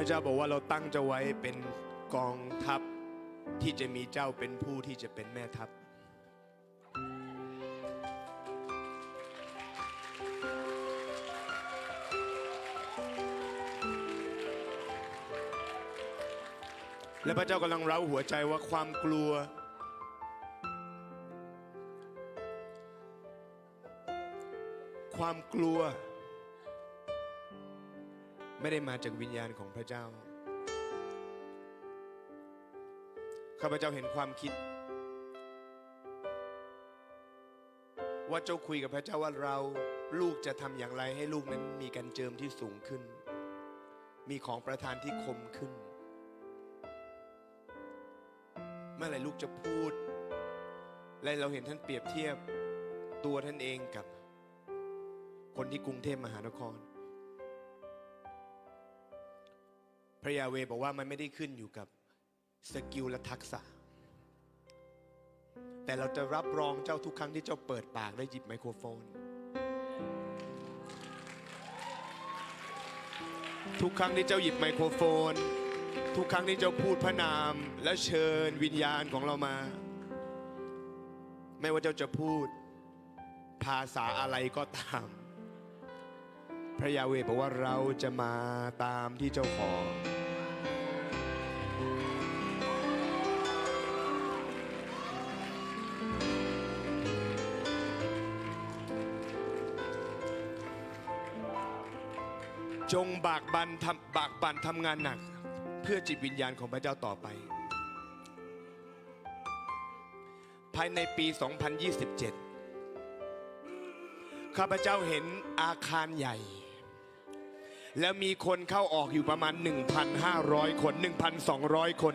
ระเจ้าบอกว่าเราตั้งจ้าไว้เป็นกองทัพที่จะมีเจ้าเป็นผู้ที่จะเป็นแม่ทัพ และพระเจ้ากำลังเร้าหัวใจว่าความกลัว ความกลัว ไม่ได้มาจากวิญญาณของพระเจ้า ข้าพเจ้าเห็นความคิด ว่าเจ้าคุยกับพระเจ้าว่าเราลูกจะทำอย่างไรให้ลูกนั้นมีการเจิมที่สูงขึ้น มีของประทานที่คมขึ้น เมื่อไหร่ลูกจะพูด และเราเห็นท่านเปรียบเทียบตัวท่านเองกับคนที่กรุงเทพมหานคร พระยาเวบอกว่ามันไม่ได้ขึ้นอยู่กับสกิลและทักษะ แต่เราจะรับรองเจ้าทุกครั้งที่เจ้าเปิดปากและหยิบไมโครโฟน ทุกครั้งที่เจ้าหยิบไมโครโฟน ทุกครั้งที่เจ้าพูดพระนาม และเชิญวิญญาณของเรามา ไม่ว่าเจ้าจะพูดภาษาอะไรก็ตาม พระยาเวบอกว่าเราจะมาตามที่เจ้าขอ จงบากบันทำบากบันทำงานหนัก เพื่อจิตวิญญาณของพระเจ้าต่อไป ภายในปี 2027 ข้าพเจ้าเห็นอาคารใหญ่ แล้วมีคนเข้าออกอยู่ประมาณ 1,500 คน 1,200 คน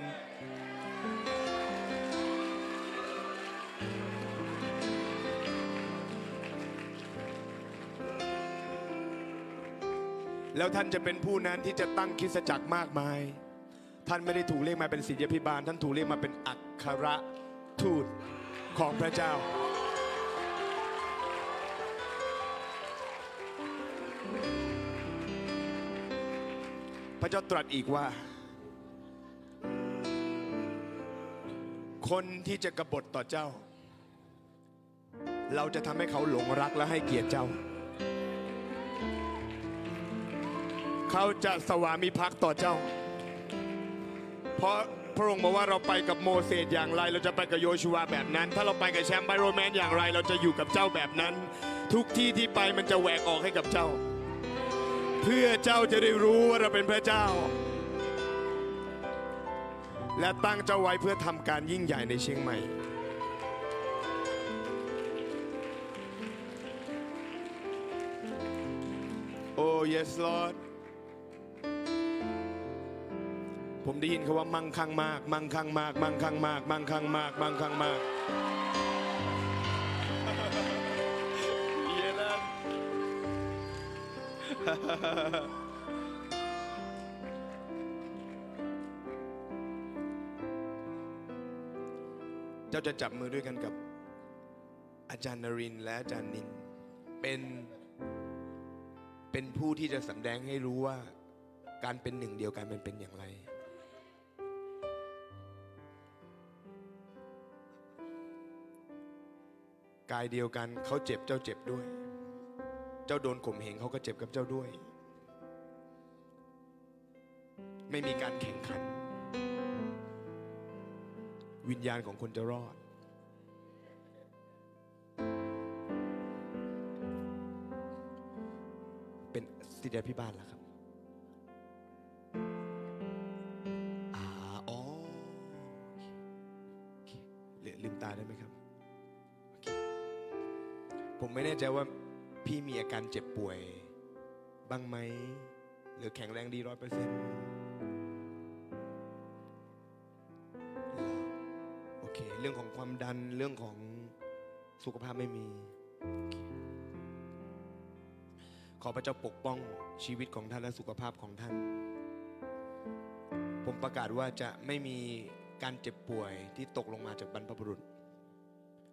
แล้วท่านจะเป็นผู้นั้นที่จะตั้งคิสจักรมากมาย ท่านไม่ได้ถูกเรียกมาเป็นศิษยพิบาล ท่านถูกเรียกมาเป็นอัครทูตของพระเจ้า ระเจ้าตรัสอีกว่า คนที่จะกบฏต่อเจ้า เราจะทำให้เขาหลงรักและให้เกียรติเจ้า เขาจะสวามิภักดิ์ต่อเจ้า เพราะพระองค์บอกว่าเราไปกับโมเสสอย่างไร เราจะไปกับโยชูวาแบบนั้น ถ้าเราไปกับแชมป์ไบโรแมนอย่างไร เราจะอยู่กับเจ้าแบบนั้น ทุกที่ที่ไปมันจะแหวกออกให้กับเจ้า เพื่อเจ้าจะได้รู้ว่าเราเป็นพระเจ้า และตั้งเจ้าไว้เพื่อทำการยิ่งใหญ่ในเชียงใหม่ โอ้ yes Lord ผมได้ยินคาว่ามั่งคั่งมาก มั่งคั่งมาก มั่งคั่งมาก มั่งคั่งมาก มั่งคั่งมาก เจ้าจะจับมือด้วยกันกับ อาจารย์นรินและอาจารย์นิน เป็นเป็นผู้ที่จะสำแดงให้รู้ว่าการเป็นหนึ่งเดียวกันมันเป็นอย่างไร กายเดียวกันเขาเจ็บเจ้าเจ็บด้วย เจ้าโดนข่มเหงเขาก็เจ็บกับเจ้าด้วย ไม่มีการแข่งขัน วิญญาณของคนจะรอด เป็นสิทธิพิบาลแล้วครับอ๋อเคโอเคลืมตาได้ไหมครับ ผมไม่แน่ใจว่า พี่มีอาการเจ็บป่วย บ้างไหม หรือแข็งแรงดีร้อยเปอร์เซ็นต์โอเค เรื่องของความดันเรื่องของสุขภาพไม่มี ขอพระเจ้าปกป้องชีวิตของท่านและสุขภาพของท่าน ผมประกาศว่าจะไม่มีการเจ็บป่วยที่ตกลงมาจากบรรพบุรุษ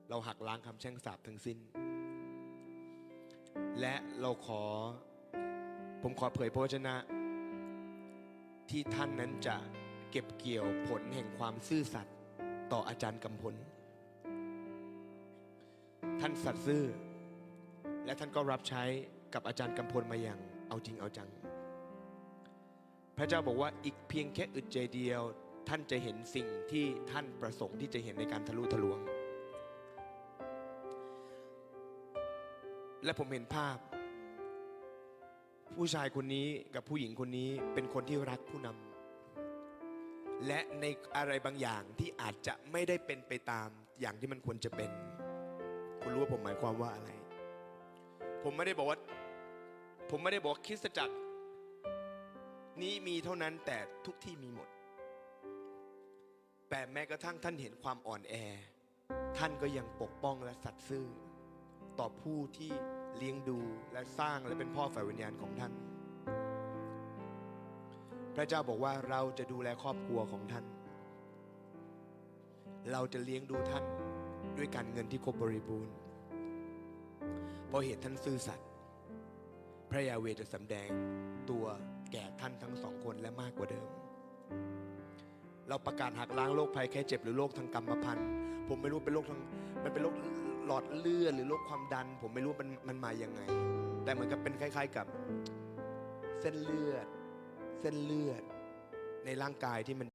เราหักล้างคำแช่งสาปทั้งสิ้น และเราขอ ผมขอเผยพระวจนะ ที่ท่านนั้นจะเก็บเกี่ยวผลแห่งความซื่อสัตย์ต่ออาจารย์กำพล ท่านสัตย์ซื่อ และท่านก็รับใช้กับอาจารย์กำพลมาอย่างเอาจริงเอาจัง พระเจ้าบอกว่าอีกเพียงแค่อึดใจเดียว ท่านจะเห็นสิ่งที่ท่านประสงค์ที่จะเห็นในการทะลุทะลวง และผมเห็นภาพ ผู้ชายคนนี้กับผู้หญิงคนนี้เป็นคนที่รักผู้นำและในอะไรบางอย่างที่อาจจะไม่ได้เป็นไปตามอย่างที่มันควรจะเป็น คุณรู้ว่าผมหมายความว่าอะไร ผมไม่ได้บอกว่า ผมไม่ได้บอกคริสตจักร นี้มีเท่านั้นแต่ทุกที่มีหมด แต่แม้กระทั่งท่านเห็นความอ่อนแอ ท่านก็ยังปกป้องและสัตย์ซื่อ ต่อผู้ที่เลี้ยงดูและสร้างและเป็นพ่อฝ่ายวิญญาณของท่าน พระเจ้าบอกว่าเราจะดูแลครอบครัวของท่าน เราจะเลี้ยงดูท่านด้วยการเงินที่ครบบริบูรณ์เพราะเหตุท่านซื่อสัตย์พระยาเวจะสำแดงตัวแก่ท่านทั้งสองคนและมากกว่าเดิม เราประกาศหักล้างโรคภัยแค่เจ็บหรือโรคทางกรรมพันธุ์ ผมไม่รู้เป็นโรคทางมันเป็นโรค หลอดเลือดหรือโรคความดัน ผมไม่รู้มันมันมายังไง แต่เหมือนกับเป็นคล้าย ๆ กับเส้นเลือด เส้นเลือด ในร่างกายที่มัน